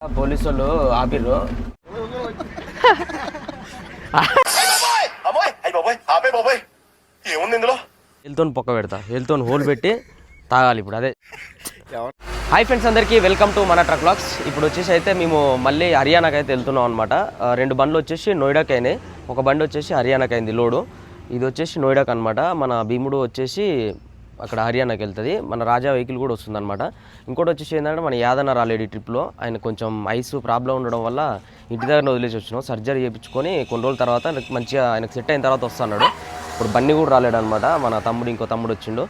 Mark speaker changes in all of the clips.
Speaker 1: Police వాళ్ళు ఆపిర్రు.
Speaker 2: ఏముంది ఇందులో
Speaker 1: హెల్తో పొక్క పెడతా. హెల్తో హోల్ పెట్టి తాగాలి ఇప్పుడు అదే. హాయ్ ఫ్రెండ్స్ అందరికీ వెల్కమ్ టు మన ట్రక్ బ్లాగ్స్ ఇప్పుడు వచ్చేసి అయితే మేము మళ్ళీ హర్యానాకి అయితే వెళ్తున్నాం అనమాట రెండు బండ్లు వచ్చేసి నోయిడాకి అయినాయి. ఒక బండి వచ్చేసి హర్యానాకి అయింది లోడు. ఇది వచ్చేసి నోయిడాకి అనమాట మన భీముడు వచ్చేసి అక్కడ హర్యానాకి వెళ్తుంది. మన రాజా వెహికల్ కూడా వస్తుంది అనమాట ఇంకోటి వచ్చేసి ఏంటంటే మన యాదన్న రాలేడు ఈ ట్రిప్లో ఆయన కొంచెం ఐస్ ప్రాబ్లం ఉండడం వల్ల ఇంటి దగ్గర వదిలేసి వచ్చినాం. సర్జరీ చేయించుకొని కొన్ని రోజుల తర్వాత మంచిగా ఆయనకు సెట్ అయిన తర్వాత వస్తున్నాడు. ఇప్పుడు బన్నీ కూడా రాలేడు అనమాట మన తమ్ముడు ఇంకో తమ్ముడు వచ్చిండు.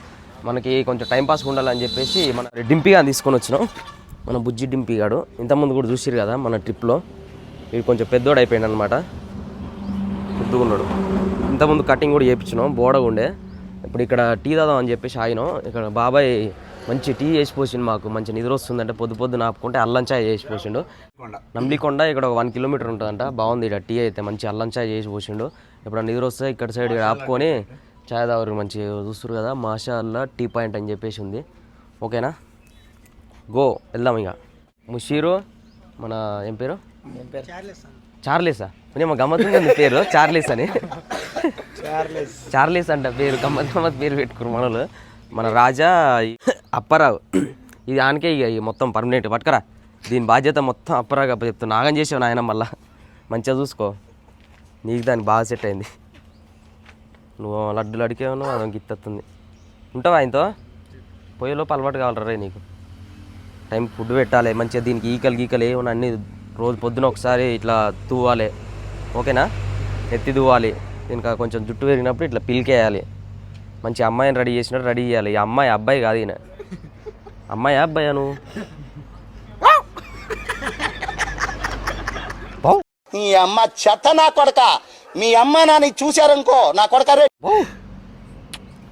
Speaker 1: మనకి కొంచెం టైం పాస్ ఉండాలని చెప్పేసి మన డింపిగా తీసుకొని వచ్చినాం. మన బుజ్జి డింపిగాడు ఇంతకుముందు కూడా చూసిరు కదా మన ట్రిప్లో. వీడు కొంచెం పెద్దోడు అయిపోయాడు అనమాట ఉన్నాడు ఇంతకుముందు కటింగ్ కూడా చేయించినాం బోడగుండే ఉండే ఇప్పుడు ఇక్కడ టీ తాదాం అని చెప్పేసి ఆగినాం. ఇక్కడ బాబాయ్ మంచి టీ చేసి పోసిండు మాకు. మంచి నిద్ర వస్తుందంటే పొద్దు పొద్దు ఆపుకుంటే అల్లం చాయ్ చేసి పోసిండు నంబికొండ ఇక్కడ ఒక వన్ కిలోమీటర్ ఉంటుందంట. బాగుంది ఇక్కడ టీ అయితే. మంచి అల్లం చాయ్ చేసి పోసిండు ఇప్పుడు నిద్ర వస్తే ఇక్కడ సైడ్ ఆపుకొని చాయ్ తాగరు. మంచి చూస్తారు కదా. మాషా అల్లా టీ పాయింట్ అని చెప్పేసి ఉంది. ఓకేనా? గో వెళ్దాం ఇక. ముషీరు మన ఏం పేరు? చార్లీసా నేను గమ్మత్తుంది ఉంది పేరు చార్లీస్ అని. చార్లీస్. అంట పేరు గమ్మత్ గమ్మత్ పేరు పెట్టుకురు మనలు మన రాజా అప్పారావు. ఇది ఆనకే ఇక మొత్తం పర్మనెంట్ పట్టుకరా. దీని బాధ్యత మొత్తం అప్పారావు అప్ప చెప్తాను నాగం చేసావు నాయన మళ్ళా? మంచిగా చూసుకో. నీకు దానికి బాగా సెట్ అయింది. నువ్వు లడ్డులు అడిగేవను అదొక గిత్తత్తుంది ఉంటావా ఆయనతో? పోయేలోపు అలవాటు కావాలరా నీకు? టైం ఫుడ్ పెట్టాలి మంచిగా దీనికి ఈకలు గీకలు ఏమన్నా అన్ని రోజు పొద్దున ఒకసారి ఇట్లా తువ్వాలి. ఓకేనా? ఎత్తి దువ్వాలి. ఆ కొంచెం జుట్టు పెరిగినప్పుడు ఇట్లా పిలికేయాలి. మంచి అమ్మాయిని రెడీ చేసినట్టు రెడీ చేయాలి. ఈ అమ్మాయి అబ్బాయి కాదు ఈయన. అమ్మాయి అబ్బాయా నువ్వు
Speaker 3: నీ అమ్మ చెత్త నా కొడక. మీ అమ్మ నాని చూశారనుకో నా కొడక రే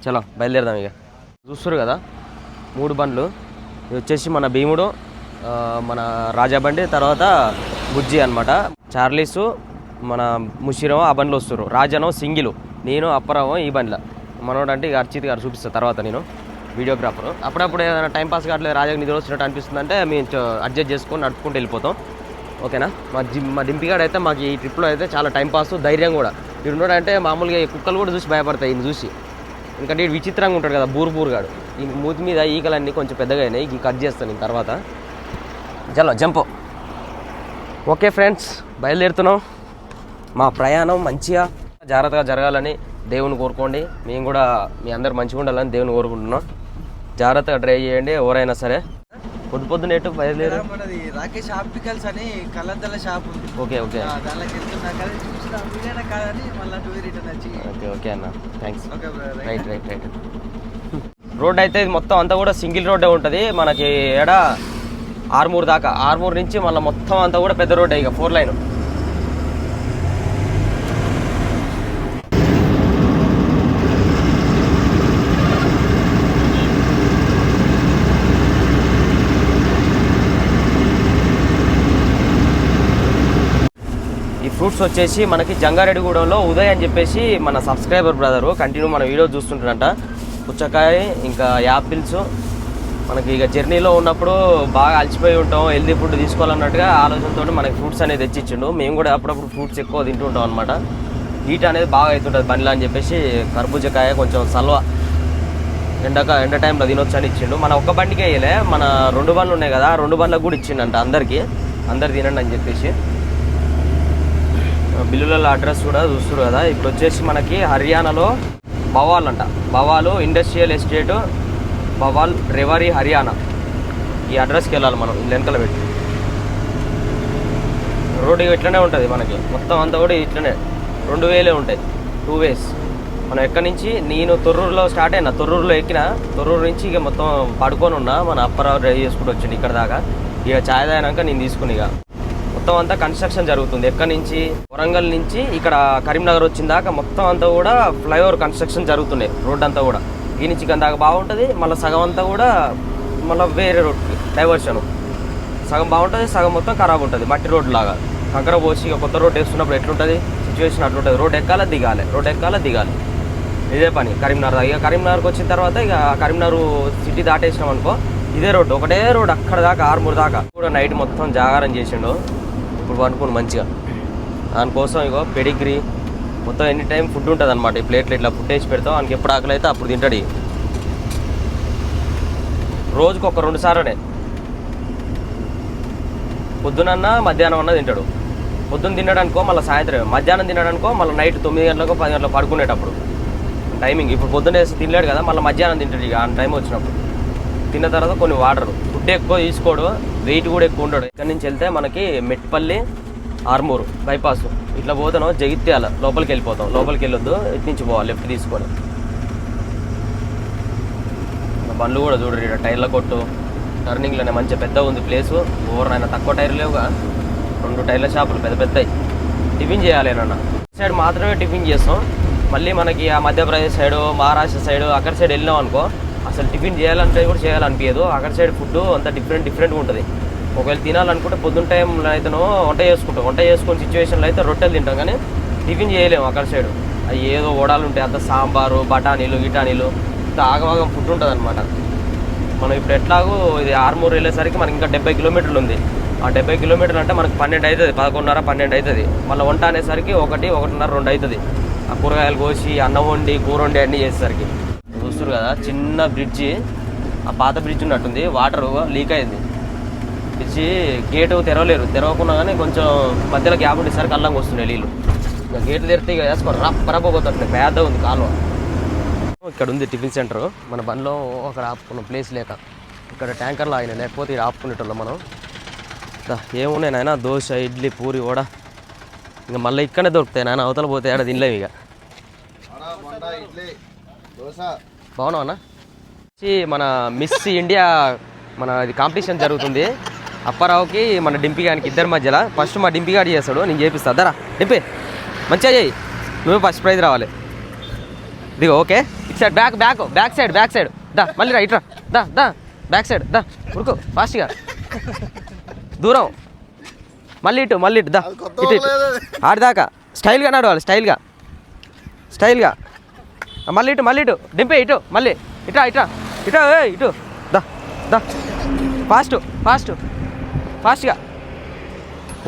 Speaker 1: చలో బయలుదేరదాం ఇక. చూస్తారు కదా? మూడు బండ్లు. ఇది వచ్చేసి మన భీముడు మన రాజా బండి తర్వాత బుజ్జి అనమాట చార్లీసు మన ముషిరం ఆ బండ్లు వస్తారు రాజానో సింగిలు. నేను అప్పరామో ఈ బండ్ల. మనోడు అంటే ఇక అర్చిత్ గారు చూపిస్తాను తర్వాత నేను వీడియోగ్రాఫర్. అప్పుడప్పుడు ఏదైనా టైంపాస్ కావట్లేదు రాజాకి నిద్ర వచ్చినట్టు అనిపిస్తుంది అంటే మేము అడ్జస్ట్ చేసుకొని నడుపుకుంటూ వెళ్ళిపోతాం. ఓకేనా? మా జిమ్ మా డింపిగాడు అయితే మాకు ఈ ట్రిప్లో అయితే చాలా టైంపాస్ ధైర్యం కూడా. వీడు ఉన్నాడు అంటే మామూలుగా ఈ కుక్కలు కూడా చూసి భయపడతాయి ఈయన చూసి. ఎందుకంటే వీడు విచిత్రంగా ఉంటాడు కదా బూరు బూరుగాడు. ఈ మూతి మీద ఈకలన్నీ కొంచెం పెద్దగా అయినాయి ఈ కట్ చేస్తాను నేను తర్వాత. చలో జంప్. ఓకే ఫ్రెండ్స్ బయలుదేరుతున్నాం. మా ప్రయాణం మంచిగా జాగ్రత్తగా జరగాలని దేవుని కోరుకోండి. మేము కూడా మీ అందరు మంచిగా ఉండాలని దేవుని కోరుకుంటున్నాం. జాగ్రత్తగా డ్రైవ్ చేయండి ఎవరైనా సరే. పొద్దు పొద్దున ఎటు బయలుదేరు?
Speaker 4: మనది రాకేష్ ఆప్టికల్స్ అని కళ్ళద్దల షాప్ ఉంది.
Speaker 1: Okay okay.
Speaker 4: ఆ, దానిలోకి వెళ్తున్నా కదా చూసిన వీడియోనే కాదని మళ్ళీ టూ రిటర్న్ వచ్చి.
Speaker 1: ఓకే ఓకే అన్న. Thanks
Speaker 4: okay
Speaker 1: right. Right right road అయితే మొత్తం అంతా కూడా సింగిల్ రోడ్డే ఉంటుంది. మనకి ఎడ ఆర్మూర్ దాకా. ఆర్మూర్ నుంచి మళ్ళీ మొత్తం అంతా కూడా పెద్ద రోడ్ ఇక ఫోర్ లైన్. ఈ ఫ్రూట్స్ వచ్చేసి మనకి జంగారెడ్డిగూడెంలో ఉదయ్ అని చెప్పేసి మన సబ్స్క్రైబర్ బ్రదరు. కంటిన్యూ మన వీడియో చూస్తుంటాడంట. పుచ్చకాయ ఇంకా యాపిల్స్ మనకి ఇక జర్నీలో ఉన్నప్పుడు బాగా అలసిపోయి ఉంటాం హెల్దీ ఫుడ్ తీసుకోవాలన్నట్టుగా ఆలోచనతో మనకి ఫ్రూట్స్ అనేది తెచ్చిచ్చిండు. మేము కూడా అప్పుడప్పుడు ఫ్రూట్స్ ఎక్కువ తింటుంటాం అనమాట హీట్ అనేది బాగా అవుతుంటుంది బండిలో అని చెప్పేసి కర్బూజకాయ కొంచెం సల్వ ఎండక ఎండ టైంలో తినొచ్చు అని ఇచ్చిండు. మన ఒక్క బండికే వేయలే మన రెండు బండ్లు ఉన్నాయి కదా రెండు బండ్లకు కూడా ఇచ్చిండంట అందరికీ. అందరు తినండి అని చెప్పేసి. బిల్లుల అడ్రస్ కూడా చూస్తారు కదా. ఇప్పుడు వచ్చేసి మనకి హర్యానాలో భవాలంట భవాలు బవాలు ఇండస్ట్రియల్ ఎస్టేటు భవాల్ రెవరీ హర్యానా. ఈ అడ్రస్కి వెళ్ళాలి మనం లెంకల పెట్టి. రోడ్డు ఇట్లనే ఉంటుంది మనకి. మొత్తం అంతా కూడా ఇట్లనే. రెండు వేలే ఉంటాయి. టూ వేస్ మనం ఎక్కడి నుంచి? నేను తొర్రూరులో స్టార్ట్ అయినా. తొర్రూరులో ఎక్కిన తొర్రూరు నుంచి ఇక మొత్తం పడుకొని ఉన్నా మన అప్పారావు డ్రైవ్ చేసుకుంటూ వచ్చింది ఇక్కడ దాకా. ఇక ఛాయ్ తాగినాక నేను తీసుకుని ఇక. మొత్తం అంతా కన్స్ట్రక్షన్ జరుగుతుంది. ఎక్కడి నుంచి? వరంగల్ నుంచి ఇక్కడ కరీంనగర్ వచ్చిన దాకా మొత్తం అంతా కూడా ఫ్లైఓవర్ కన్స్ట్రక్షన్ జరుగుతున్నాయి. రోడ్ అంతా కూడా. ఈ నుంచి దాకా బాగుంటుంది. మళ్ళీ సగం అంతా కూడా మళ్ళీ వేరే రోడ్కి డైవర్షన్ సగం బాగుంటుంది సగం మొత్తం ఖరాబ్ ఉంటుంది మట్టి రోడ్ లాగా. కంకర పోసి ఇక కొత్త రోడ్ వేస్తున్నప్పుడు ఎట్లుంటుంది? సిచ్యువేషన్ అట్లుంటుంది. రోడ్ ఎక్కాల దిగాలి. రోడ్ ఎక్కాల దిగాలి. ఇదే పని కరీంనగర్ ఇక కరీంనగర్కి వచ్చిన తర్వాత ఇక కరీంనగర్ సిటీ దాటేసినాం అనుకో ఇదే రోడ్డు ఒకటే రోడ్ అక్కడ దాకా ఆరుమూరు దాకా. కూడా నైట్ మొత్తం జాగారం చేసిండు. ఇప్పుడు పండుకుని మంచిగా. దానికోసం ఇగో పెడిగ్రీ మొత్తం ఎనీ టైం ఫుడ్ ఉంటుంది అనమాట ఈ ప్లేట్లు ఇట్లా ఫుడ్ వేసి పెడతాం. ఆయనకి ఎప్పుడు ఆకలి అయితే అప్పుడు తింటాడు రోజుకు ఒక రెండు సార్లనే. పొద్దునన్నా మధ్యాహ్నం అన్నా తింటాడు. పొద్దున్న తినడానికో మళ్ళీ సాయంత్రం మధ్యాహ్నం తినడానికో మళ్ళీ నైట్ తొమ్మిది గంటలకు పది గంటలకు పడుకునేటప్పుడు. టైమింగ్ ఇప్పుడు పొద్దున్న వేసి తినలేడు కదా మళ్ళీ మధ్యాహ్నం తింటాడు ఇక. ఆ టైం వచ్చినప్పుడు. తిన్న తర్వాత కొన్ని వాటర్ ఫుడ్ ఎక్కువ తీసుకోడు. వెయిట్ కూడా ఎక్కువ ఉండడు. ఇక్కడ నుంచి వెళ్తే మనకి మెట్పల్లి ఆర్మూరు బైపాస్ ఇట్లా పోతాను జగిత్యాల లోపలికి వెళ్ళిపోతాం లోపలికి వెళ్ళొద్దు ఇటు నుంచి పోవాలి లెఫ్ట్ తీసుకొని. బండ్లు కూడా చూడరు ఇక్కడ టైర్ల కొట్టు. టర్నింగ్లోనే మంచిగా పెద్ద ఉంది ప్లేసు. ఓవర్ తక్కువ టైర్లు లేవుగా. రెండు టైర్ల షాపులు పెద్ద పెద్దవి టిఫిన్ చేయాలి సైడ్ మాత్రమే టిఫిన్ చేస్తాం. మళ్ళీ మనకి ఆ మధ్యప్రదేశ్ సైడ్ మహారాష్ట్ర సైడ్ అక్కడ సైడ్ వెళ్ళినాం అనుకో అసలు టిఫిన్ చేయాలంటే కూడా చేయాలనిపించదు అక్కడ సైడ్ ఫుడ్ అంత డిఫరెంట్ డిఫరెంట్గా ఉంటుంది. ఒకవేళ తినాలనుకుంటే పొద్దున్న టైంలో అయితేనో వంట చేసుకుంటాం వంట చేసుకునే సిచ్యువేషన్లో అయితే రొట్టెలు తింటాం కానీ టిఫిన్ చేయలేము అక్కడ సైడ్ అవి ఏదో వడాలు ఉంటాయి అంత సాంబారు బఠానీలు గిటానీలు ఆగమాగం ఫుడ్ ఉంటుంది అనమాట మనం ఇప్పుడు ఎట్లాగో ఇది ఆర్మూర్ వెళ్ళేసరికి మనకి ఇంకా డెబ్బై కిలోమీటర్లు ఉంది. ఆ డెబ్బై కిలోమీటర్లు అంటే మనకు పన్నెండు అవుతుంది పదకొండున్నర పన్నెండు అవుతుంది మళ్ళీ వంట అనేసరికి ఒకటి ఒకటిన్నర రెండు అవుతుంది ఆ కూరగాయలు కోసి అన్నం వండి కూర వండి అన్నీ చేసేసరికి. చూస్తారు కదా చిన్న బ్రిడ్జి ఆ పాత బ్రిడ్జ్ ఉన్నట్టుంది వాటర్ లీక్ అయింది. బ్రిడ్జి గేటు తెరవలేరు. తెరవకుండా కానీ కొంచెం మధ్యలో గ్యాప్ ఉండేసరికి అల్లంగా వస్తున్నాయి నీళ్ళు ఇంకా గేట్లు తెరితే ఇక వేసుకో రప్పరపోతుంది పేద ఉంది కాలువ. ఇక్కడ ఉంది టిఫిన్ సెంటర్. మన బండ్లో అక్కడ ఆపుకున్న ప్లేస్ లేక ఇక్కడ ట్యాంకర్లో ఆయన లేకపోతే ఇక్కడ ఆపుకునేటోళ్ళం మనం. ఏమున్నాయి నాయన? దోశ ఇడ్లీ పూరి కూడా ఇంకా మళ్ళీ ఇక్కడనే దొరుకుతాయి నాయన. అవతల పోతే ఆడ తినలేము ఇక. బాగున్నావు అన్న? వచ్చి మన మిస్ ఇండియా మన ఇది కాంపిటీషన్ జరుగుతుంది. అప్పారావుకి మన డింపి గానికి ఇద్దరి మధ్యలో ఫస్ట్ మా డింపి గాడి చేస్తాడు నేను చేపిస్తా. దరా డింపి. మంచిగా చేయి. నువ్వు ఫస్ట్ ప్రైజ్ రావాలి. ఇదిగో ఓకే. ఇటు side back back back side back side దా మళ్ళీ రా ఇట్రా దా దా బ్యాక్ సైడ్ దా. ఉరుకు ఫాస్ట్గా దూరం. మళ్ళీ ఇటు మళ్ళీ ఇటు దా. ఇటు ఇటు. ఆడిదాకా స్టైల్గా నడవాలి స్టైల్గా స్టైల్గా మళ్ళీ ఇటు మళ్ళీ ఇటు. దింపే ఇటు మళ్ళీ. ఇట్రా ఇట్రా ఇటు ఏ ఇటు. దా దా. Fast fast. ఫాస్ట్గా.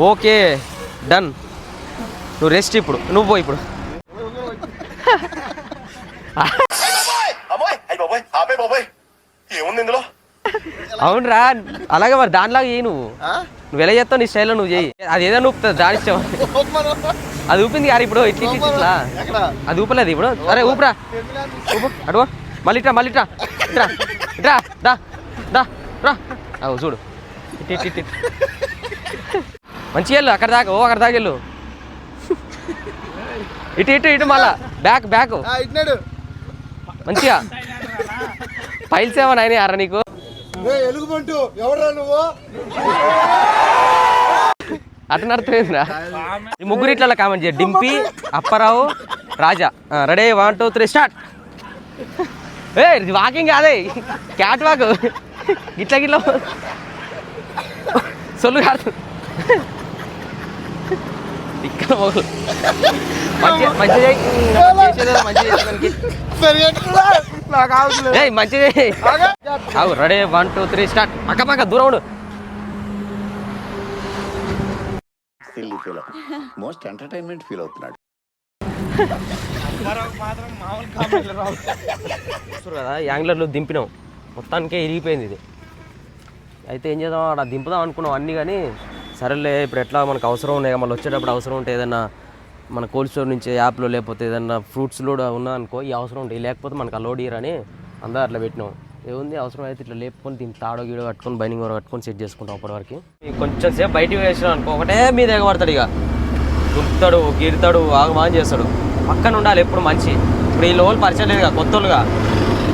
Speaker 1: Okay done. నువ్వు రెస్ట్ ఇప్పుడు నువ్వు పో ఇప్పుడు.
Speaker 2: అమ్మాయి
Speaker 1: అవునరా అలాగే మరి దానిలాగా చేయి నువ్వు. నువ్వు ఎలా చేస్తావు నీ స్టైల్లో నువ్వు చేయి. అది ఏదో ఊపుతుంది దాని ఇష్టం. అది ఊపింది యారు ఇప్పుడు ఇట్లా ఇట్లా అది ఊపలేదు ఇప్పుడు. అరే ఊపురా. ఊపు అడుగు మళ్ళీ ఇట్రా మళ్ళీ ఇట్రా. ఇట్రా ఇట్రా దా దా రా. అవు చూడు. మంచిగా వెళ్ళు అక్కడ దాకా ఓ అక్కడ దాకా వెళ్ళు. ఇటు ఇటు ఇటు మళ్ళా. బ్యాక్ బ్యాక్
Speaker 5: ఇట్నాడు
Speaker 1: మంచిగా. ఫైల్స్ ఏమన్నా అయినాయి అరా నీకు?
Speaker 5: ఎలుగుబంటు ఎవరా నువ్వు?
Speaker 1: నడుతుందిరా ఈ ముగ్గురు ఇట్లా కామెంట్ చేయ Dimpi Apparao Raja ready one two three start ఏ వాకింగ్ కాదే. క్యాట్ వాక్ గిట్ల గిట్ల. కాదు ఇక్కడ మొగలు మంచి మంచి చేయి. మంచి చేసేదో మంచి చేసేదానికి.
Speaker 5: నాకు అవసరం
Speaker 1: ఏయ్ మంచి చేయి. అవు ready one two three start పక్క పక్క దూరం ఉండు
Speaker 3: మోస్ట్ ఎంటర్టైన్మెంట్ ఫీల్ అవుతున్నాడు
Speaker 1: చూస్తారు కదా యాంగ్లర్లో దింపినాం మొత్తానికే ఇరిగిపోయింది ఇది అయితే ఏం చేద్దాం? అక్కడ దింపుదాం అనుకున్నాం అన్నీ కానీ సరేలే ఇప్పుడు ఎట్లా మనకు అవసరం ఉన్నాయి? మళ్ళీ వచ్చేటప్పుడు అవసరం ఉంటే ఏదైనా మన కోల్డ్ స్టోర్ నుంచి యాప్లో లేకపోతే ఏదైనా ఫ్రూట్స్ కూడా ఉన్నా అనుకో ఈ అవసరం ఉంటాయి లేకపోతే మనకు ఆ లోడ్ ఇయరని అందరూ అట్లా పెట్టినాం. ఏముంది? అవసరం అయితే ఇట్లా లేపుకొని దీన్ని తాడో గీడో కట్టుకొని బైనింగ్ కట్టుకొని సెట్ చేసుకుంటాం అప్పటి వరకు. కొంచెం సేపు బయటికి వేసినాం అనుకో ఒకటే మీద ఎగబడతాడు ఇక. గుర్తాడు గిరుతాడు ఆగమాన్ చేస్తాడు. పక్కన ఉండాలి ఎప్పుడు మంచి. ఇప్పుడు ఈ లోపల పరిచయం లేదుగా కొత్తలుగా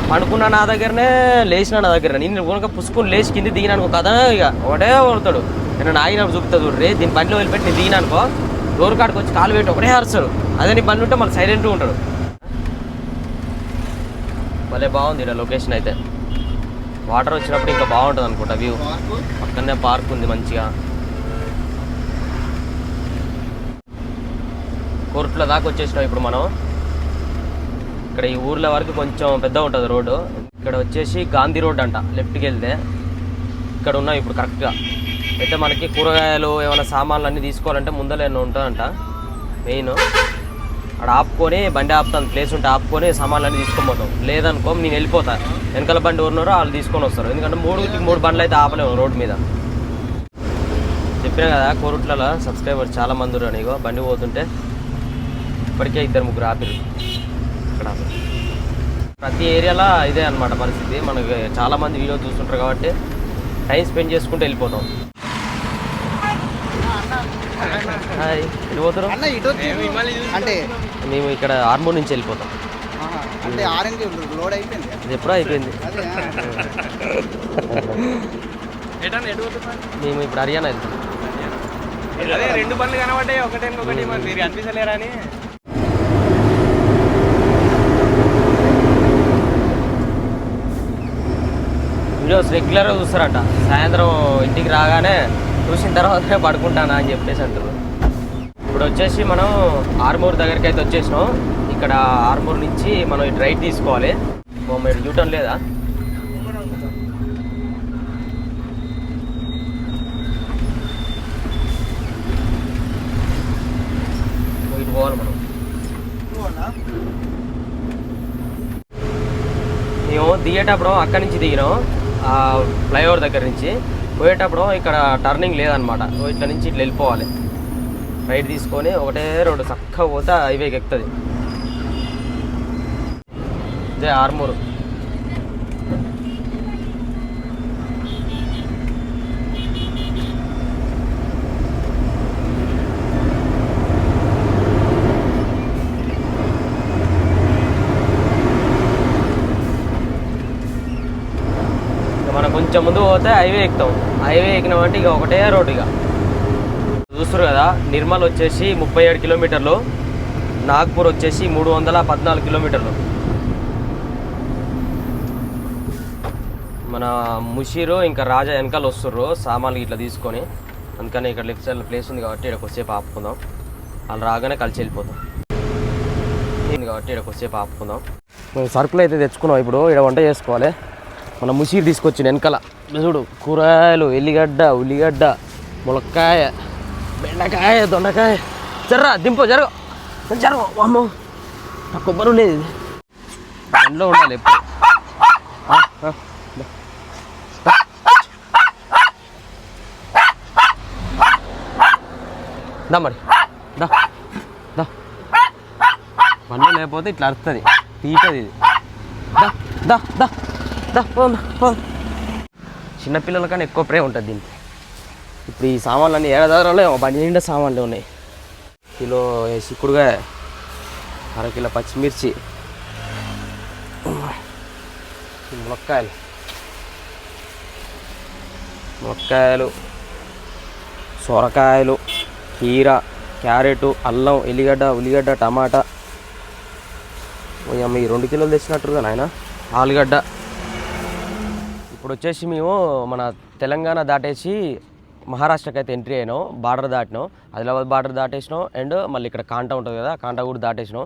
Speaker 1: పడుకున్న నా దగ్గరనే లేచిన నా దగ్గర నేను కనుక పుసుకుని లేచి కింది దిగినానుకో కదా ఇక ఒకటే కొడతాడు. నేను నాగిన చూపుతా చూడు. దీని బండిలో వదిలిపెట్టి నేను దిగినానుకో డోర్ కాడికి వచ్చి కాలు పెట్టి ఒకటే అరుస్తాడు. అదే నీ బండి ఉంటే మళ్ళీ సైలెంట్గా ఉంటాడు. భలే బాగుంది ఇక్కడ లొకేషన్ అయితే. వాటర్ వచ్చినప్పుడు ఇంకా బాగుంటుంది అనుకుంటా వ్యూ. పక్కనే పార్క్ ఉంది మంచిగా. కోర్టుల దాకా వచ్చేసినాం ఇప్పుడు మనం. ఇక్కడ ఈ ఊర్ల వరకు కొంచెం పెద్ద ఉంటుంది రోడ్డు. ఇక్కడ వచ్చేసి గాంధీ రోడ్ అంట లెఫ్ట్కి వెళ్తే. ఇక్కడ ఉన్నాం ఇప్పుడు కరెక్ట్గా అయితే మనకి కూరగాయలు ఏమైనా సామాన్లు అన్నీ తీసుకోవాలంటే ముందర ఉంటుందంట మెయిన్. అక్కడ ఆపుకొని బండి ఆపుతాను ప్లేస్ ఉంటే ఆపుకొని సామాన్లు అన్నీ తీసుకొని పోతాం. లేదనుకో నేను వెళ్ళిపోతా. వెనకాల బండి ఉన్నారో వాళ్ళు తీసుకొని వస్తారు. ఎందుకంటే మూడు మూడు బండ్లు అయితే ఆపలేము రోడ్డు మీద. చెప్పినా కదా కోరుట్లలో సబ్స్క్రైబర్ చాలా మంది ఉన్నారు బండి పోతుంటే ఇప్పటికే ఇద్దరు ముగ్గురు ఆపిరు ఇక్కడ ఆపిరు. ప్రతి ఏరియాలో ఇదే అన్నమాట పరిస్థితి. మనకి చాలా మంది వీడియో చూస్తుంటారు కాబట్టి టైం స్పెండ్ చేసుకుంటూ వెళ్ళిపోతాం. వెళ్ళిపోతారు
Speaker 4: అంటే
Speaker 1: మేము ఇక్కడ ఆర్మూర్ నుంచి వెళ్ళిపోతాం.
Speaker 4: అంటే ఆరెంజ్ లోడ్ అయిపోయింది.
Speaker 1: ఇది ఎప్పుడో అయిపోయింది. మేము ఇప్పుడు హర్యానా వెళ్తాం.
Speaker 6: అదే రెండు బండ్లు కనబడ్డాయి. ఒకటే ఒకటి మరి కనిపించలేరా అని.
Speaker 1: వీడియోస్ రెగ్యులర్గా చూస్తారట. సాయంత్రం ఇంటికి రాగానే చూసిన తర్వాతనే పడుకుంటానా అని చెప్పేసి అంటారు. ఇప్పుడు వచ్చేసి మనం ఆర్మూర్ దగ్గరికి అయితే వచ్చేసినాం. ఇక్కడ ఆర్మూర్ నుంచి మనం ఇటు రైట్ తీసుకోవాలి. మీరు చూడటం లేదా? ఇటు పోవాలి మనం. మేము దిగేటప్పుడు అక్కడి నుంచి దిగినాం. ఫ్లైఓవర్ దగ్గర నుంచి పోయేటప్పుడు ఇక్కడ టర్నింగ్ లేదనమాట ఇట్లా నుంచి ఇట్లా వెళ్ళిపోవాలి. రైట్ తీసుకొని ఒకటే రోడ్డు చక్కగా పోతే హైవేకి ఎక్కుతుంది. ఇదే ఆర్మూర్ ఇక మనం కొంచెం ముందు పోతే హైవే ఎక్కుతాం. హైవే ఎక్కినామంటే ఇక ఒకటే రోడ్ ఇక. చూస్తారు కదా నిర్మల్ వచ్చేసి ముప్పై ఏడు కిలోమీటర్లు నాగ్పూర్ వచ్చేసి మూడు వందల పద్నాలుగు కిలోమీటర్లు. మన ముషీరు ఇంకా రాజా వెనకాల వస్తుర్రు సామాన్లు ఇట్లా తీసుకొని. అందుకని ఇక్కడ లెఫ్ట్ సైడ్ ప్లేస్ ఉంది కాబట్టి ఇక్కడ కొద్దిసేపు ఆపుకుందాం. వాళ్ళు రాగానే కలిసి వెళ్ళిపోతాం. కాబట్టి ఇక్కడ కొద్దిసేపు ఆపుకుందాం. మేము సరుకులు అయితే తెచ్చుకున్నాం ఇప్పుడు ఇక్కడ వంట చేసుకోవాలి. మన ముసీర్ తీసుకొచ్చి వెనకాల. చూడు కూరగాయలు ఎల్లిగడ్డ ఉల్లిగడ్డ ములక్కాయ బెండకాయ దొండకాయ. జర్రా దింపు జరగ. జరగ అమ్మో నా కొబ్బరి ఉండేది ఇది. ఎండలో ఉండాలి ఎప్పుడు. దా. మరి. దా దా. బండి లేకపోతే ఇట్లా అరుస్తుంది. తీటది ఇది. దా దా దా. చిన్నపిల్లల కన్నా ఎక్కువ ప్రేమ ఉంటుంది దీనికి. ఇప్పుడు ఈ సామాన్లు అన్నీ ఏడాదిలో బండి నిండా సామాన్లు ఉన్నాయి. కిలో చిక్కుడుగా అరకిలో పచ్చిమిర్చి. ములక్కాయలు మునక్కాయలు. సొరకాయలు కీర క్యారెట్ అల్లం ఎల్లిగడ్డ ఉల్లిగడ్డ టమాటా. ఈ రెండు కిలోలు తెచ్చినట్టుగా నాయన? ఆలుగడ్డ. ఇప్పుడు వచ్చేసి మేము మన తెలంగాణ దాటేసి మహారాష్ట్రకి అయితే ఎంట్రీ అయినాం బార్డర్ దాటినాం. ఆదిలాబాద్ బార్డర్ దాటేసినాం అండ్ మళ్ళీ ఇక్కడ కాంటా ఉంటుంది కదా కాంటా కూడా దాటేసినాం.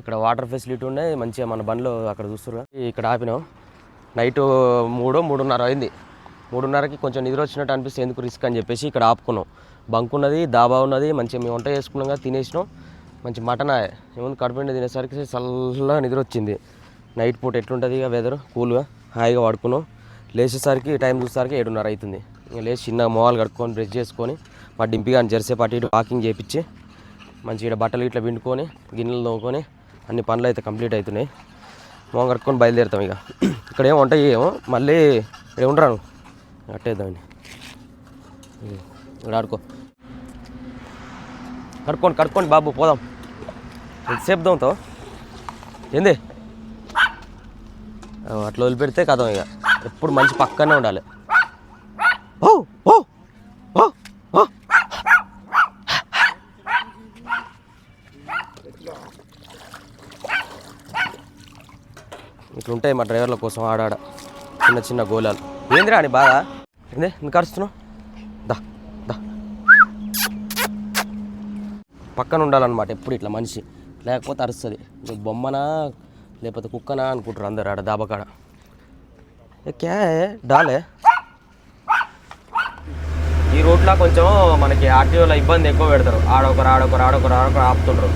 Speaker 1: ఇక్కడ వాటర్ ఫెసిలిటీ ఉండే మంచిగా మన బండ్లు అక్కడ చూస్తున్నారు ఇక్కడ ఆపినాం. నైట్ మూడు మూడున్నర అయింది. మూడున్నరకి కొంచెం నిద్ర వచ్చినట్టు అనిపిస్తే ఎందుకు రిస్క్ అని చెప్పేసి ఇక్కడ ఆపుకున్నాం. బంక్ ఉన్నది దాబా ఉన్నది మంచిగా మేము వంట చేసుకున్నాం కదా తినేసినాం. మంచి మటన్ ఏముంది కడుపుండి తినేసరికి చల్లగా నిద్ర వచ్చింది. నైట్ పూట ఎట్లుంటుంది ఇక వెదర్ కూల్గా హాయిగా పడుకున్నాం లేచేసరికి టైం చూసేసరికి ఏడున్నర అవుతుంది ఇంకా లేచి చిన్న మోవాలు కడుక్కొని బ్రష్ చేసుకొని మా డింపి కానీ జెర్సేపు అటు ఇటు వాకింగ్ చేపించి మంచిగా బట్టలు ఇట్లా పిండుకొని గిన్నెలు తోముకొని అన్ని పనులు అయితే కంప్లీట్ అవుతున్నాయి మొహం కట్టుకొని బయలుదేరుతాం ఇక. ఇక్కడ ఏం వంట ఏమో మళ్ళీ ఇక్కడ ఉండరాను అట్టేద్దామని. ఇక్కడ ఆడుకో. కడుక్కోండి కడుక్కోండి బాబు పోదాం. ఎంతసేపు దోమతో ఏంది? అట్లా వదిలిపెడితే కథం ఇక. ఎప్పుడు మంచి పక్కనే ఉండాలి. ఓ ఓ ఓ ఓ. ఇట్లుంటాయి మా డ్రైవర్ల కోసం ఆడాడ. చిన్న చిన్న గోళాలు ఏందిరా అని బాగా ఏంది ఎందుకు అరుస్తున్నావు? దా దా. పక్కన ఉండాలన్నమాట ఎప్పుడు ఇట్లా మనిషి. లేకపోతే అరుస్తుంది. బొమ్మనా లేకపోతే కుక్కనా అనుకుంటారు అందరు ఆడ దాబకాడ. క్యా డాలే. ఈ రోడ్లో కొంచెం మనకి ఆర్టీఓలో ఇబ్బంది ఎక్కువ పెడతారు. ఆడొకరు ఆడొకరు ఆడొకరు ఆడొకరు ఆపుతుండ్రు.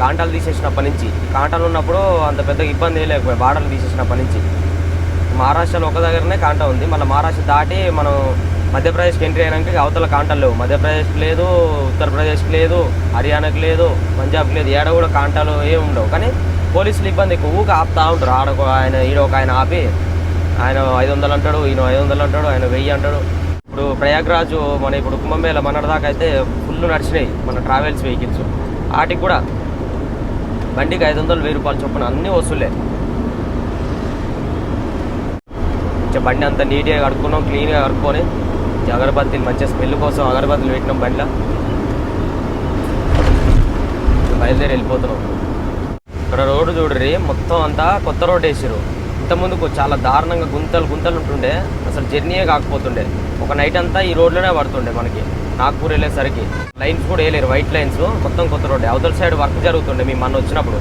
Speaker 1: కాంటాలు తీసేసినప్పటి నుంచి కాంటాలు ఉన్నప్పుడు అంత పెద్ద ఇబ్బంది ఏం లేకపోయి బార్డర్లు తీసేసినప్పటి నుంచి. మహారాష్ట్రలో ఒక దగ్గరనే కాంటా ఉంది. మళ్ళీ మహారాష్ట్ర దాటి మనం మధ్యప్రదేశ్కి ఎంట్రీ అయినాక అవతల కాంటాలు లేవు. మధ్యప్రదేశ్కి లేదు ఉత్తరప్రదేశ్కి లేదు హర్యానాకి లేదు పంజాబ్కి లేదు ఏడ కూడా కాంటాలు ఏమి ఉండవు. కానీ పోలీసులు ఇబ్బంది ఎక్కువ. ఆపుతా ఉంటారు. ఆడ ఆయన ఈడ ఒక ఆయన ఆపి ఆయన ఐదు వందలు అంటాడు ఈయన ఐదు వందలు అంటాడు ఆయన వెయ్యి అంటాడు. ఇప్పుడు ప్రయాగ్రాజు మన ఇప్పుడు కుంభమేళ మన దాకా అయితే ఫుల్ నడిచినాయి మన ట్రావెల్స్ వెహికల్స్ వాటికి కూడా బండికి ఐదు వందలు వెయ్యి రూపాయలు చొప్పున అన్నీ వసూలే. కొంచెం బండి అంత నీట్గా కడుక్కున్నాం క్లీన్గా కడుక్కొని ఈ అగరబత్తీలు మంచిగా స్మెల్ కోసం అగరబత్తీలు పెట్టినాం బండిలో. బయలుదేరి వెళ్ళిపోతున్నాం. ఇక్కడ రోడ్డు చూడరి మొత్తం అంతా కొత్త రోడ్ వేసారు ఇంతకుముందుకు చాలా దారుణంగా గుంతలు గుంతలు ఉంటుండే అసలు జర్నీయే కాకపోతుండే. ఒక నైట్ అంతా ఈ రోడ్లోనే పడుతుండే మనకి నాగ్పూర్ వెళ్ళేసరికి. లైన్స్ కూడా వేయలేరు వైట్ లైన్స్ మొత్తం కొత్త రోడ్డే. అవతల సైడ్ వర్క్ జరుగుతుండే మేము మొన్న వచ్చినప్పుడు.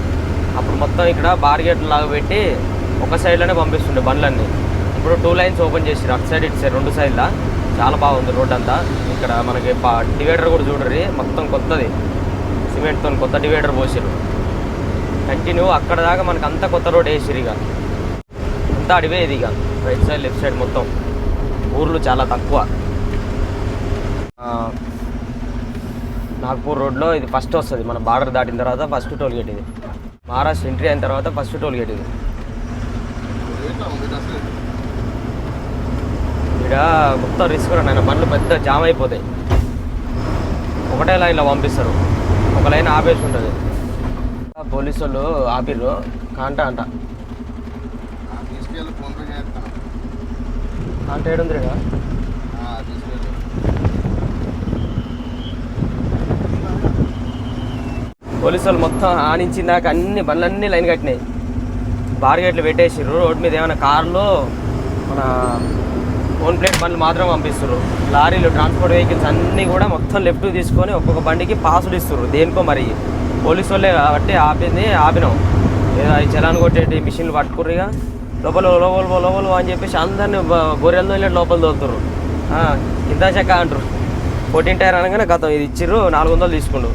Speaker 1: అప్పుడు మొత్తం ఇక్కడ బార్గేట్ లాగా పెట్టి ఒక సైడ్లోనే పంపిస్తుండే బండ్లన్నీ. ఇప్పుడు టూ లైన్స్ ఓపెన్ చేసి అటు సైడ్ ఇటు సైడ్ రెండు సైడ్లా చాలా బాగుంది రోడ్ అంతా. ఇక్కడ మనకి డివైడర్ కూడా చూడరి మొత్తం కొత్తది. సిమెంట్తో కొత్త డివైడర్ పోసారు కంటిన్యూ అక్కడ దాకా మనకు అంతా కొత్త రోడ్ వేసిరు ఇక. అంతా అడివే ఇది ఇక. రైట్ సైడ్ లెఫ్ట్ సైడ్ మొత్తం. ఊర్లు చాలా తక్కువ. నాగ్పూర్ రోడ్లో ఇది ఫస్ట్ వస్తుంది. మన బార్డర్ దాటిన తర్వాత ఫస్ట్ టోల్ గేట్ ఇది. మహారాష్ట్ర ఎంట్రీ అయిన తర్వాత ఫస్ట్ టోల్ గేట్ ఇది. ఇక్కడ మొత్తం రిస్క్ నాయన బండ్లు పెద్ద జామ్ అయిపోతాయి. ఒకటే లైన్లో పంపిస్తారు. ఒక లైన్ ఆపేసి ఉంటుంది. పోలీసు వాళ్ళు ఆపిర్రు. కాంట అంట.
Speaker 5: తీసుకెళ్ళి ఫోన్ పే చేస్తాను
Speaker 1: కాంట ఏడు ఉంది
Speaker 5: తీసుకెళ్ళి.
Speaker 1: పోలీసు వాళ్ళు మొత్తం ఆనించిందాక అన్ని బండ్లన్నీ లైన్ కట్టినాయి. బార్గేట్లు పెట్టేసిర్రు. రోడ్ మీద ఏమైనా కార్లు మన ఓన్ ప్లేట్ బండ్లు మాత్రం పంపిస్తారు లారీలు ట్రాన్స్పోర్ట్ వెహికల్స్ అన్నీ కూడా మొత్తం లెఫ్ట్ తీసుకొని ఒక్కొక్క బండికి పాసులు ఇస్తారు దేనికో మరి. పోలీసు వాళ్ళే కాబట్టి ఆపింది ఆపినాం. ఏదో అది చలాన్ కొట్టేటి మిషన్లు పట్టుకుర్రిగా లోపల లోపల లోపల అని చెప్పేసి అందరిని గొర్రెలతో వెళ్ళి లోపల తోలుతుర్రు. ఇంత చెక్క అంటారు. ఫోర్టీన్ టైర్ అనగానే గతం ఇది ఇచ్చిర్రు నాలుగు వందలు తీసుకుండు.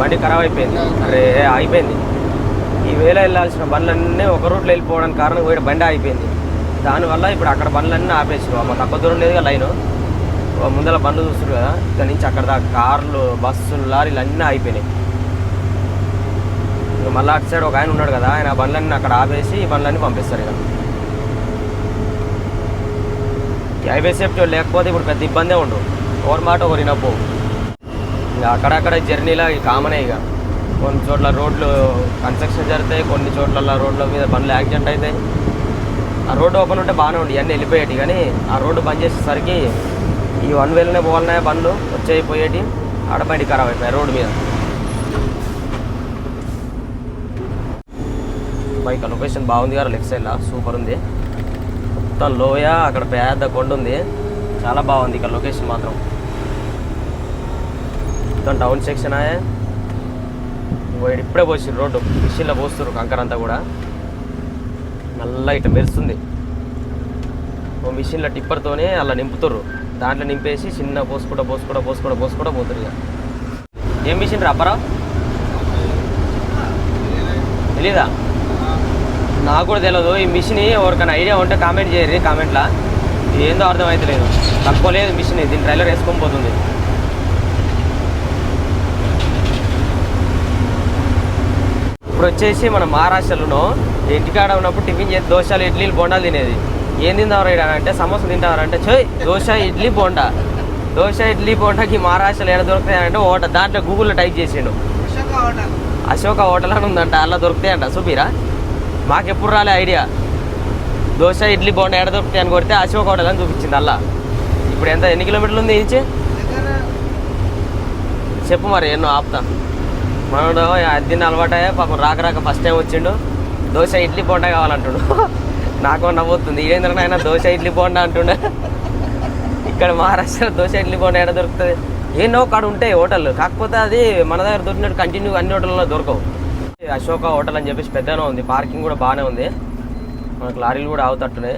Speaker 1: బండి ఖరాబ్ అయిపోయింది. అరే అయిపోయింది. ఈ వేళ వెళ్ళాల్సిన బండ్లన్నీ ఒక రూట్లో వెళ్ళిపోవడానికి కారణం పోయిన బండి అయిపోయింది దానివల్ల ఇప్పుడు అక్కడ బండ్లన్నీ ఆపేసి అమ్మ తక్కువ దూరం లేదుగా లైను. ముందర బండ్లు చూస్తారు కదా ఇక్కడ నుంచి అక్కడ దాకా కార్లు బస్సులు లారీలు అన్నీ అయిపోయినాయి మళ్ళీ అటు సైడ్ ఒక ఆయన ఉన్నాడు కదా ఆయన బండ్లన్నీ అక్కడ ఆపేసి ఈ బండ్లన్నీ పంపిస్తారు ఇక. ఈ హైవే సేఫ్టీ లేకపోతే ఇప్పుడు పెద్ద ఇబ్బందే ఉండు. ఎవరి మాట ఒకరి నప్పు ఇక అక్కడక్కడ జర్నీలా కామనే ఇక. కొన్ని చోట్ల రోడ్లు కన్స్ట్రక్షన్ జరుగుతాయి కొన్ని చోట్ల రోడ్ల మీద బండ్లు యాక్సిడెంట్ అవుతాయి ఆ రోడ్డు ఓపెన్ ఉంటే బాగానే ఉండి ఇవన్నీ వెళ్ళిపోయాయి కానీ ఆ రోడ్డు బంద్ చేసేసరికి ఈ వన్ వేలనే పోవాలన్నాయి బండ్లు? వచ్చేవి పోయేటి ఆడ ఖరాబ్ అయిపోయాయి రోడ్డు మీద? బైక్ లొకేషన్ బాగుంది కదా లెఫ్ట్ సైడ్లో. సూపర్ ఉంది. మొత్తం లోయ అక్కడ పెద్ద కొండ ఉంది. చాలా బాగుంది ఇక్కడ లొకేషన్ మాత్రం. మొత్తం టౌన్ సెక్షన్ ఆయే. ఇప్పుడే పోసి రోడ్డు. మిషన్లో పోస్తున్నారు కంకర అంతా కూడా. నల్ల ఇట్లా మెరుస్తుంది. ఓ మిషన్లో టిప్పర్తోనే అలా నింపుతారు దాంట్లో నింపేసి చిన్న పోసుకుంటా పోసుకుంటా పోసుకుంటా పోసుకుంటా పోతుంది ఇక. ఏం మిషన్ రబ్బరా తెలీదా? నాకు కూడా తెలియదు ఈ మిషన్ ఎవరికైనా ఐడియా ఉంటే కామెంట్ చేయరు కామెంట్లో. ఏందో అర్థమవుతలేదు తక్కువ లేదు మిషన్. దీని ట్రైలర్ వేసుకొని పోతుంది. ఇప్పుడు వచ్చేసి మన మహారాష్ట్రలోనో ఇంటికాడ ఉన్నప్పుడు టిఫిన్ చేసి దోశలు ఇడ్లీలు బోండాలు తినేది. ఏం తిందాం ఇక్కడ అంటే సమోసా తింటారు అంటే చోయ్ దోశ ఇడ్లీ బోండా. దోశ ఇడ్లీ బోండాకి మహారాష్ట్రలో ఏడ దొరుకుతాయి అంటే ఓట దాంట్లో గూగుల్లో టైప్ చేసిండు. అశోక హోటల్. అని ఉందంట అలా దొరుకుతాయంట చూపిరా. మాకెప్పుడు రాలే ఐడియా. దోశ ఇడ్లీ బోండా ఎక్కడ దొరుకుతాయి అని కొడితే అశోక హోటల్ అని చూపించింది అలా ఇప్పుడు ఎంత ఎన్ని కిలోమీటర్లు ఉంది ఇంచి? చెప్పు మరి ఎన్నో ఆపుతా. మనోడు అద్దీని అలవాటే పాపం రాక రాక ఫస్ట్ టైం వచ్చిండు. దోశ ఇడ్లీ బోండా కావాలంటుండు. నాకు నవ్వుతుంది ఏంద్ర నాయన దోశ ఇడ్లీ బోండా? అంటుండే. ఇక్కడ మహారాష్ట్ర దోశ ఇడ్లీ బోండా ఎక్కడ దొరుకుతుంది? ఏనో కాడ ఉంటాయి హోటల్ కాకపోతే అది మన దగ్గర దొరికినట్టు కంటిన్యూ అన్ని హోటల్లో దొరకవు. అశోక హోటల్ అని చెప్పేసి పెద్దనే ఉంది. పార్కింగ్ కూడా బాగానే ఉంది. మనకు లారీలు కూడా ఆగుతట్టునే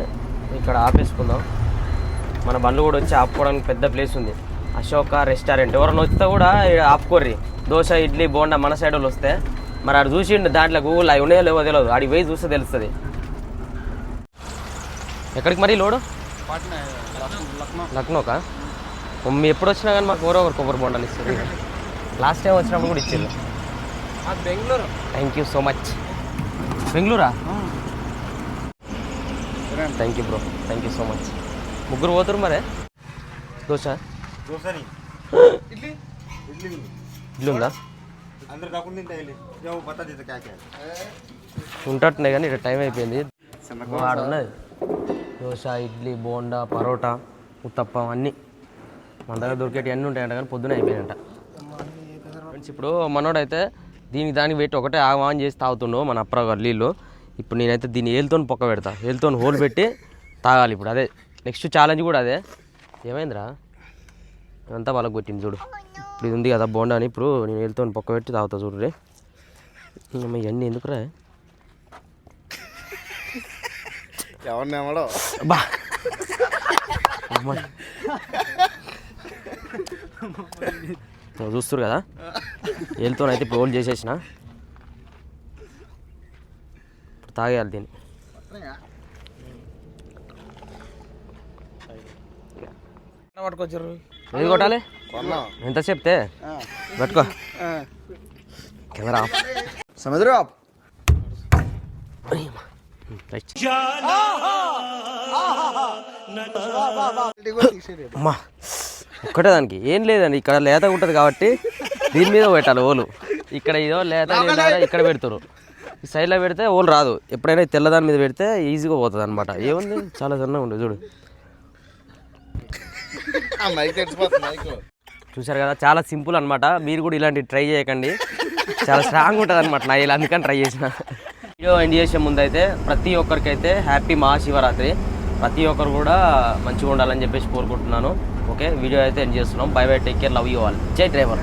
Speaker 1: ఇక్కడ ఆపేసుకుందాం. మన బండ్లు కూడా వచ్చి ఆపుకోవడానికి పెద్ద ప్లేస్ ఉంది. అశోక రెస్టారెంట్. ఎవరైనా వస్తే కూడా ఆపుకోర్రి. దోశ ఇడ్లీ బోండా మన సైడ్ వాళ్ళు వస్తే. మరి ఆడు చూసి దాంట్లో గూగుల్ అవి ఉన్నాయో లేవో తెలియదు ఆడికి పోయి చూస్తే తెలుస్తుంది. ఎక్కడికి మరి లోడు? లక్నోకా? మమ్మీ ఎప్పుడు వచ్చినా కానీ మాకు ఎవరో ఒకరు కొబ్బరి బొండాలు ఇస్తారు. లాస్ట్ టైం వచ్చినప్పుడు కూడా ఇచ్చారు.
Speaker 6: Bengaluru.
Speaker 1: Thank you so much బెంగళూరా? Thank you bro thank you so much ముగ్గురు పోతురు మరే? దోశ?
Speaker 5: ఇడ్లీ?
Speaker 1: ఉందా. ఉంటట్టున్నాయి కానీ ఇక్కడ టైం అయిపోయింది. ఆడ ఉన్నది దోశ ఇడ్లీ బోండా పరోటా ఉత్తప్పం అన్నీ మన దగ్గర దొరికేటి అన్నీ ఉంటాయంట కానీ పొద్దున అయిపోయాయంట ఫ్రెండ్స్ ఇప్పుడు మనోడైతే దీనికి దానికి పెట్టి ఒకటే ఆన్ చేసి తాగుతుండో మన అప్రా గారు నీళ్ళు. ఇప్పుడు నేనైతే దీన్ని ఏలుతో పొక్క పెడతా. ఏలుతో హోల్ పెట్టి తాగాలి ఇప్పుడు అదే. నెక్స్ట్ ఛాలెంజ్ కూడా అదే. ఏమైందిరా? అంతా వాళ్ళకి కొట్టింది చూడు. ఇప్పుడు ఇది ఉంది కదా బోండా అని ఇప్పుడు నేను ఏలుతో పొక్క పెట్టి తాగుతా చూడు రే. ఇవన్నీ ఎందుకురా?
Speaker 5: ఎవరిని ఏమడో?
Speaker 1: బా. అమ్మాయి నువ్వు చూస్తారు కదా? ఏళ్ళతోనైతే ఇప్పుడు హోల్డ్ చేసేసిన. ఇప్పుడు తాగేయాలి దీన్ని.
Speaker 6: పట్టుకొచ్చారు?
Speaker 1: ఏది కొట్టాలి?
Speaker 5: కొన్నా.
Speaker 1: ఎంత చెప్తే పట్టుకో. Camera off. రైట్ అమ్మా ఒక్కటే దానికి. ఏం లేదండి ఇక్కడ లేత ఉంటుంది కాబట్టి దీని మీద పెట్టాలి ఓలు. ఇక్కడ ఇదో లేత ఇక్కడ పెడతారు ఈ సైడ్లో పెడితే ఓలు రాదు. ఎప్పుడైనా తెల్లదాని మీద పెడితే ఈజీగా పోతుంది అనమాట ఏముంది? చాలా సన్నగా ఉండదు చూడు. చూసారు కదా చాలా సింపుల్ అనమాట మీరు కూడా ఇలాంటివి ట్రై చేయకండి. చాలా స్ట్రాంగ్ ఉంటుంది అనమాట నా ఇలా అందుకని ట్రై చేసిన. వీడియో ఎండ్ చేసే ముందు అయితే ప్రతి ఒక్కరికైతే హ్యాపీ మహాశివరాత్రి. ప్రతి ఒక్కరు కూడా మంచిగా ఉండాలని చెప్పేసి కోరుకుంటున్నాను. ఓకే వీడియో అయితే ఎండ్ చేస్తున్నాం. Bye bye take care love you all జై డ్రైవర్